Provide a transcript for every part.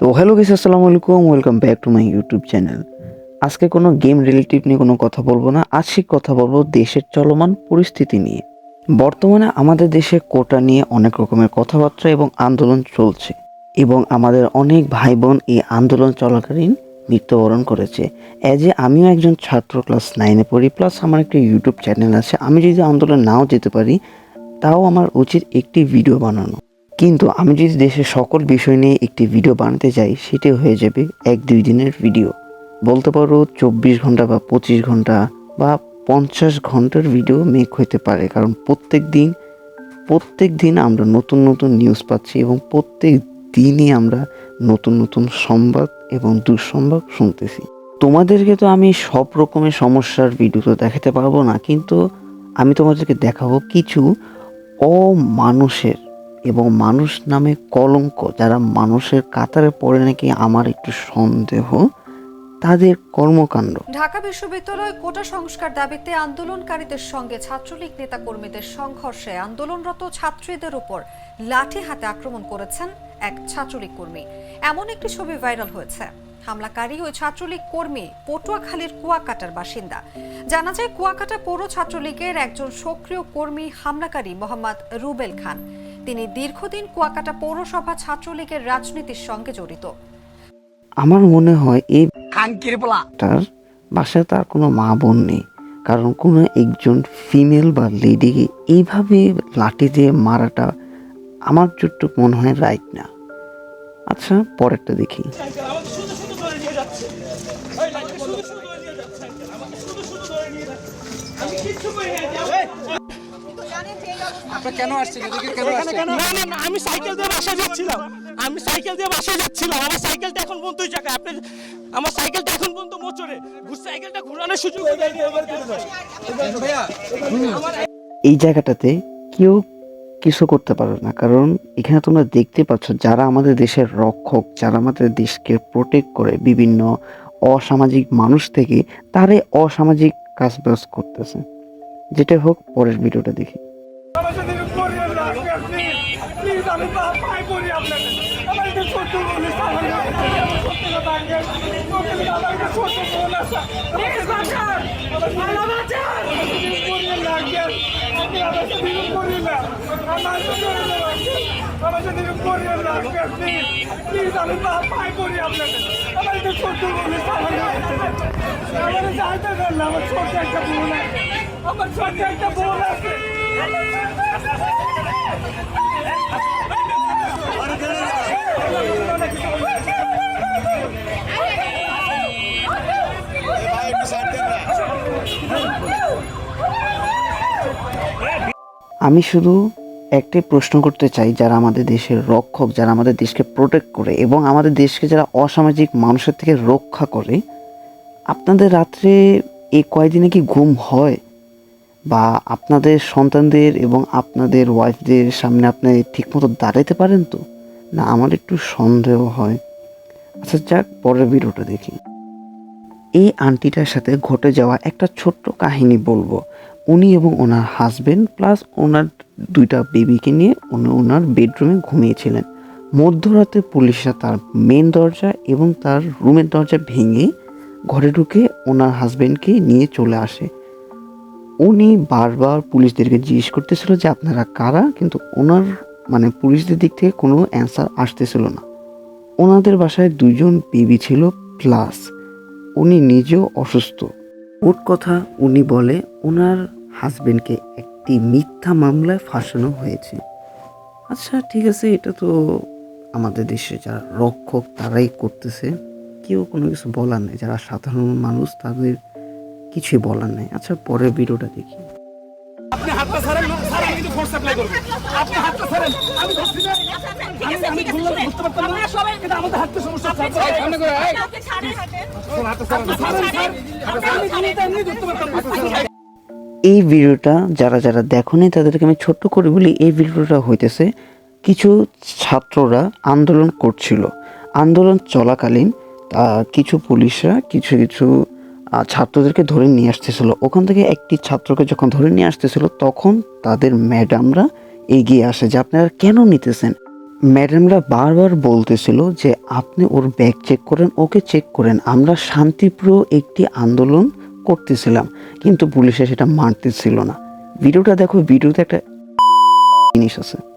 তো hello guys আসসালামু আলাইকুম welcome back to my YouTube channel আজকে কোনো গেম রিলেটিভ নিয়ে কোনো কথা বলব না, আজকে কথা বলব দেশের চলমান পরিস্থিতি নিয়ে। বর্তমানে আমাদের দেশে কোটা নিয়ে অনেক রকমের কথাবার্তা এবং আন্দোলন চলছে এবং আমাদের অনেক ভাই বোন এই আন্দোলন চলাকালীন মৃত্যুবরণ করেছে। অ্যাজ এ আমিও একজন ছাত্র ক্লাস নাইনে পড়ি প্লাস আমার একটা ইউটিউব চ্যানেল আছে। আমি যদি আন্দোলন নাও যেতে পারি, তাও আমার উচিত একটি ভিডিও বানানো। কিন্তু আমি যদি দেশের সকল বিষয় নিয়ে একটি ভিডিও বানাতে যাই সেটি হয়ে যাবে এক দুই দিনের ভিডিও বলতে পারো চব্বিশ ঘণ্টা বা পঁচিশ ঘণ্টা বা পঞ্চাশ ঘণ্টার ভিডিও মেক হতে পারে। কারণ প্রত্যেক দিন প্রত্যেক দিন আমরা নতুন নতুন নিউজ পাচ্ছি এবং প্রত্যেক দিনই আমরা নতুন নতুন সংবাদ এবং দুঃসংবাদ শুনতেছি। তোমাদেরকে তো আমি সব রকমের সমস্যার ভিডিও তো দেখাতে পারব না, কিন্তু আমি তোমাদেরকে দেখাবো কিছু অমানুষের এবং মানুষ নামে কলঙ্ক যারা মানুষের কাতারে পড়ে নাকি আমার একটু সন্দেহ, তাদের কর্মকাণ্ড। ঢাকা বিশ্ববিদ্যালয় কোটা সংস্কার দাবিতে আন্দোলনকারীদের সঙ্গে ছাত্রলীগ নেতা কর্মীদের সংঘর্ষে আন্দোলনরত ছাত্রীদের উপর লাঠি হাতে আক্রমণ করেছেন এক ছাত্রলীগ কর্মী। এমন একটি ছবি ভাইরাল হয়েছে। হামলাকারী ওই ছাত্রলীগ কর্মী পটুয়াখালীর কুয়াকাটার বাসিন্দা। জানা যায়, কুয়াকাটা পৌর ছাত্রলীগের একজন সক্রিয় কর্মী হামলাকারী মোহাম্মদ রুবেল খান। তিনি দীর্ঘদিন কুয়াকাটা পৌরসভা ছাত্রলীগের রাজনীতির সঙ্গে জড়িত। আমার মনে হয় এই খাঙ্কির পোলা তার বাসায় তার কোনো মা বোন নেই কারণ কোনো একজন ফিমেল বা লেডিকে এইভাবে লাঠি দিয়ে মারাটা আমার যতটুকু মনে হয় রাইট না। আচ্ছা পরেরটা দেখি। কেন না আমি সাইকেল দিয়ে বাসায় যাচ্ছিলাম। আমি সাইকেল দিয়ে বাসায় যাচ্ছিলাম। আমার সাইকেলটা এখন জায়গায় আপনি আমার সাইকেলটা এখন পর্যন্ত মোচরে সাইকেলটা ঘোরানোর সুযোগ এই জায়গাটাতে কেউ কিছু করতে পারবে না। কারণ এখানে তোমরা দেখতে পাচ্ছ যারা আমাদের দেশের রক্ষক যারা আমাদের দেশকে প্রোটেক্ট করে বিভিন্ন অসামাজিক মানুষ থেকে তারাই অসামাজিক কাজ বাজ করতেছে। যেটা হোক পরের ভিডিওটা দেখি। আমি পা- পায়ে পড়ি আপনাকে আমার একটা ছোট্ট বোন আমার একটা ছোট্ট বাঁচান আমার যাইতে না আমার ছোট্ট একটা বোন আছে আমার ছোট্ট একটা বোন আছে আমি শুধু একটাই প্রশ্ন করতে চাই, যারা আমাদের দেশের রক্ষক, যারা আমাদের দেশকে প্রোটেক্ট করে এবং আমাদের দেশকে যারা অসামাজিক মানুষের থেকে রক্ষা করে, আপনাদের রাত্রে এই কয়দিনে কি ঘুম হয়? বা আপনাদের সন্তানদের এবং আপনাদের ওয়াইফদের সামনে আপনি ঠিকমতো দাঁড়াতে পারেন তো? না, আমার একটু সন্দেহ হয়। আচ্ছা যাক, পরের ভিডিওটা দেখি। এই আন্টিটার সাথে ঘটে যাওয়া একটা ছোট্ট কাহিনী বলব। উনি এবং ওনার হাজবেন্ড প্লাস ওনার দুইটা বেবিকে নিয়ে উনি ওনার বেডরুমে ঘুমিয়েছিলেন। মধ্যরাতে পুলিশরা তার মেন দরজা এবং তার রুমের দরজা ভেঙে ঘরে ঢুকে ওনার হাজবেন্ডকে নিয়ে চলে আসে। উনি বারবার পুলিশদেরকে জিজ্ঞেস করতেছিল যে আপনারা কারা, কিন্তু ওনার মানে পুলিশদের দিক থেকে কোনো অ্যান্সার আসতেছিল না। ওনাদের বাসায় দুজন বেবি ছিল প্লাস উনি নিজেও অসুস্থ। মোট কথা উনি বলে ওনার হাজবেন্ডকে একটি মিথ্যা মামলায় ফাঁসানো হয়েছে। আচ্ছা ঠিক আছে, এটা তো আমাদের দেশে যারা রক্ষক তারাই করতেছে। কেউ কোনো কিছু বলার নেই। যারা সাধারণ মানুষ তাদের কিছুই বলার নাই। আচ্ছা পরের ভিডিওটা দেখি। আপনি হাতটা ছাড়েন না স্যার আমি কিন্তু ফোর্স অ্যাপ্লাই করব। আপনি হাতটা ছাড়েন আমি ধরছি না। আমি আমি ধরলাম ধরতে পারতাম না। এটা আমাদের হাতটা সমস্যা স্যার সামনে করে আয়। আপনি ছাড়েন স্যার আমি আমি এমনি ধরতে পারতাম না। এই ভিডিওটা যারা যারা দেখোনি তাদেরকে আমি ছোট্ট করে বলি এই ভিডিওটা হইতেছে কিছু ছাত্ররা আন্দোলন করছিল। আন্দোলন চলাকালীন আহ, কিছু পুলিশরা কিছু কিছু ছাত্রদেরকে ধরে নিয়ে আসতেছিল। ওখান থেকে একটি ছাত্রকে যখন ধরে নিয়ে আসতেছিল, তখন তাদের ম্যাডামরা এগিয়ে আসে যে, আপনারা কেন নিতেছেন? ম্যাডামরা বারবার বলতেছিল যে, আপনি ওর ব্যাগ চেক করেন, ওকে চেক করেন। আমরা শান্তিপ্রিয় একটি আন্দোলন করতেছিলাম, কিন্তু পুলিশে সেটা মানতেছিল না। ভিডিওটা দেখো, ভিডিওতে একটা জিনিস আছে।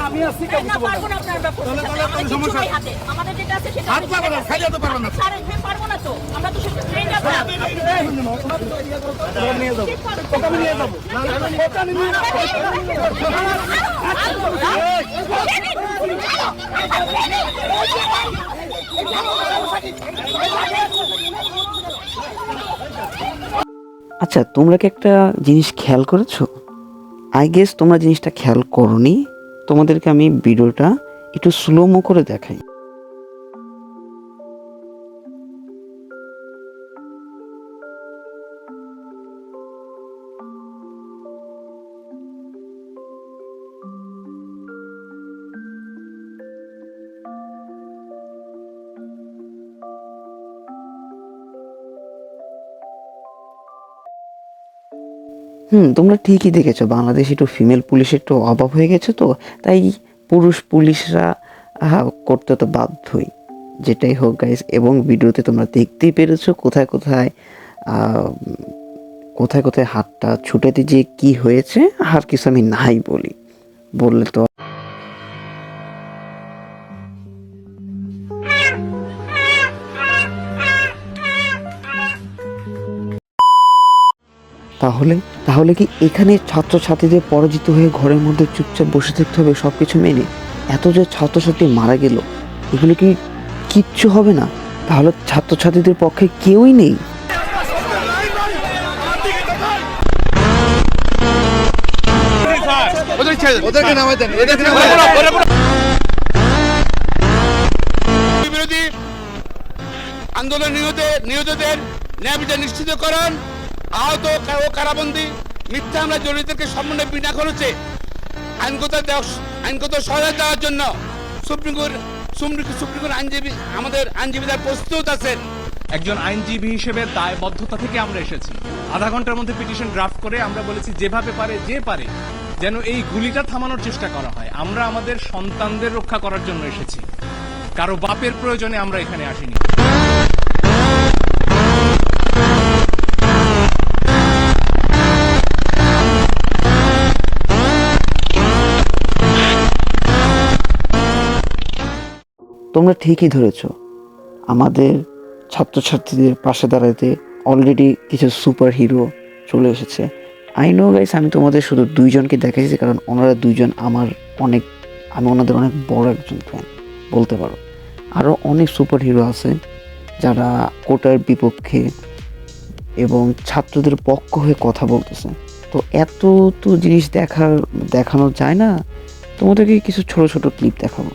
আমি আসছি আমাদের যেটা আছে সেটা হাত পারব না খাইলে তো পারব না স্যার পারব না তো আমরা তো সেটা ট্রেন না নিয়ে যাব আমি নিয়ে যাব আমি নিয়ে যাব আচ্ছা তোমরা কি একটা জিনিস খেয়াল করেছ? আই গেস তোমরা জিনিসটা খেয়াল করনি। তোমাদেরকে আমি ভিডিওটা একটু স্লোমো করে দেখাই। হুম, তোমরা ঠিকই দেখেছ, বাংলাদেশ একটু ফিমেল পুলিশের একটু অভাব হয়ে গেছে তো, তাই পুরুষ পুলিশরা করতে তো বাধ্যই। যেটাই হোক গাইস এবং ভিডিওতে তোমরা দেখতেই পেরেছ কোথায় কোথায় কোথায় কোথায় হাতটা ছুটাতে যে কি হয়েছে, আর কিছু আমি নাই বলি। বললে তো তাহলে তাহলে কি এখানে ছাত্রছাত্রীদের পরাজিত হয়ে ঘরের মধ্যে চুপচাপ বসে থাকতে হবে সব কিছু মেনে? এত যে ছাত্রছাত্রী মারা গেল এগুলো কি কিচ্ছু হবে না? তাহলে ছাত্রছাত্রীদের পক্ষে কেউই নেই। ওদেরকে নামাই দেন বিরোধী আন্দোলন নিহত নিহতদের ন্যায় বিচার নিশ্চিতকরণ আহত ও কারাবন্দি মিথ্যা আমরা জড়িতদেরকে সম্মানে বিনা খরচে আইনগত আইনগত সহায়তা দেওয়ার জন্য সুপ্রিম কোর্ট সুপ্রিম কোর্ট আইনজীবী আমাদের আইনজীবীরা প্রস্তুত আছেন। একজন আইনজীবী হিসেবে দায়বদ্ধতা থেকে আমরা এসেছি। আধা ঘণ্টার মধ্যে পিটিশন ড্রাফট করে আমরা বলেছি, যেভাবে পারে, যে পারে, যেন এই গুলিটা থামানোর চেষ্টা করা হয়। আমরা আমাদের সন্তানদের রক্ষা করার জন্য এসেছি। কারও বাপের প্রয়োজনে আমরা এখানে আসিনি। তোমরা ঠিকই ধরেছ। আমাদের ছাত্রছাত্রীদের পাশে দাঁড়াতে অলরেডি কিছু সুপার হিরো চলে এসেছে। আই নো গাইস আমি তোমাদের শুধু দুইজনকে দেখাইছি কারণ ওনারা দুইজন আমার অনেক, আমি ওনাদের অনেক বড় একজন ফ্যান বলতে পারো। আরও অনেক সুপার হিরো আছে যারা কোটার বিপক্ষে এবং ছাত্রদের পক্ষ হয়ে কথা বলতেছে। তো এত তো জিনিস দেখার, দেখানো যায় না। তোমাদেরকে কিছু ছোট ছোট ক্লিপ দেখাবো।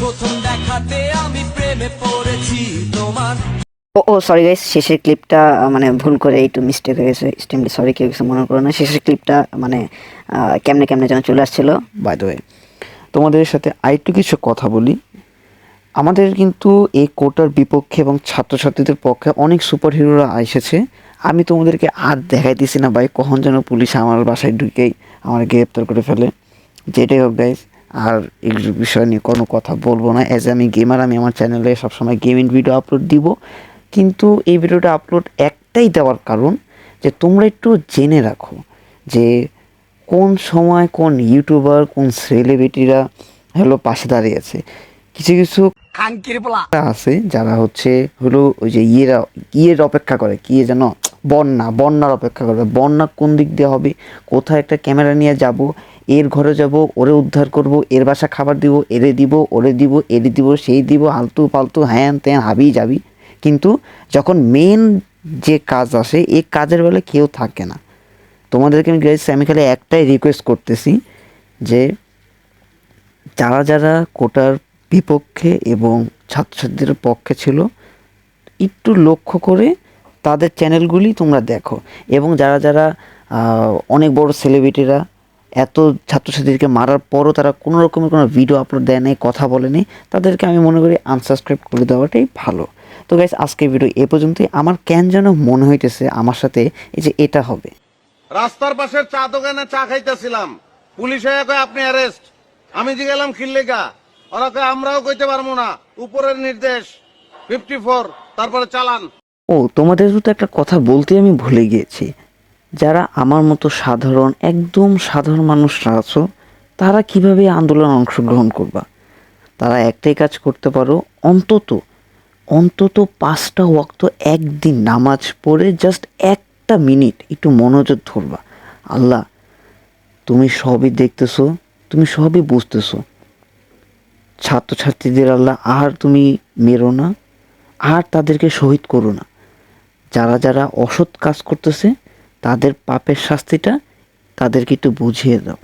প্রথম দেখাতে আমি প্রেমে পড়েছি তোমার। ও ও সরি গাইস শেষের ক্লিপটা মানে ভুল করে একটু মিস্টেক হয়ে গেছে এক্সট্রিমলি সরি কেউ কিছু মনে করো না। শেষের ক্লিপটা মানে কেমনে কেমনে যেন চলে আসছিল বাই দ্য ওয়ে তোমাদের সাথে আরেকটু কিছু কথা বলি। আমাদের কিন্তু এই কোটার বিপক্ষে এবং ছাত্রছাত্রীদের পক্ষে অনেক সুপার হিরোরা এসেছে। আমি তোমাদেরকে আর দেখাই দেখাইতেছি না ভাই কখন যেন পুলিশ আমার বাসায় ঢুকেই আমার গ্রেপ্তার করে ফেলে। যেটাই হোক গাইজ আর এই বিষয় নিয়ে কোনো কথা বলব না। অ্যাজ আমি গেমার আমি আমার চ্যানেলে সবসময় গেমিং ভিডিও আপলোড দিব। কিন্তু এই ভিডিওটা আপলোড একটাই দেওয়ার কারণ যে তোমরা একটু জেনে রাখো যে কোন সময় কোন ইউটিউবার কোন সেলিব্রিটিরা হলো পাশে দাঁড়িয়েছে কিছু কিছু আছে যারা হচ্ছে হলো ওই যে ইয়েরা ইয়ের অপেক্ষা করে কি যেন বন্যা বন্যার অপেক্ষা করবে বন্যা কোন দিক দিয়ে হবে কোথায় একটা ক্যামেরা নিয়ে যাব এর ঘরে যাব, ওরে উদ্ধার করব, এর বাসা খাবার দিব, এরে দিব, ওরে দিব, এরে দিব, সেই দিব, আলতু পালতু, হ্যান ত্যান, হাবি যাবি কিন্তু যখন মেন যে কাজ আসে এই কাজের বেলা কেউ থাকে না। তোমাদেরকে আমি গ্রেস আমি খালি একটাই রিকোয়েস্ট করতেছি যে যারা যারা কোটার বিপক্ষে এবং ছাত্রছাত্রীদের পক্ষে ছিল, একটু লক্ষ্য করে তাদের চ্যানেলগুলি তোমরা দেখো। এবং যারা যারা অনেক বড় সেলিব্রিটিরা এত ছাত্রছাত্রীদেরকে মারার পরও তারা কোনো রকমের কোনো ভিডিও আপলোড দেয় নাই কথা বলেনি। তাদেরকে আমি মনে করি আনসাবস্ক্রাইব করে দেওয়াটাই ভালো। তো গাইস আজকে ভিডিও এ পর্যন্তই। আমার কেন যেন মনে হইতেছে আমার সাথে এই যে এটা হবে। রাস্তার পাশের চা দোকানে চা খাইতেছিলাম। পুলিশ হয়ে কয় আপনি অ্যারেস্ট আমি যে গেলাম খিল্লিগা ওরা কয় আমরাও কইতে পারব না। উপরের নির্দেশ ফিফটি ফোর তারপরে চালান। ও তোমাদের তো একটা কথা বলতে আমি ভুলে গিয়েছি। যারা আমার মতো সাধারণ, একদম সাধারণ মানুষরা আছো, তারা কীভাবে আন্দোলনে অংশগ্রহণ করবা? তারা একটাই কাজ করতে পারো, অন্তত অন্তত পাঁচটা ওয়াক্ত একদিন নামাজ পড়ে জাস্ট একটা মিনিট একটু মনোযোগ ধরবা। আল্লাহ, তুমি সবই দেখতেছো, তুমি সবই বুঝতেছো। ছাত্রছাত্রীদের আল্লাহ, আর তুমি মেরো না, আর তাদেরকে শহীদ করো না। যারা যারা অসৎ কাজ করতেছে তাদের পাপের শাস্তিটা তাদেরকে একটু বুঝিয়ে দাও।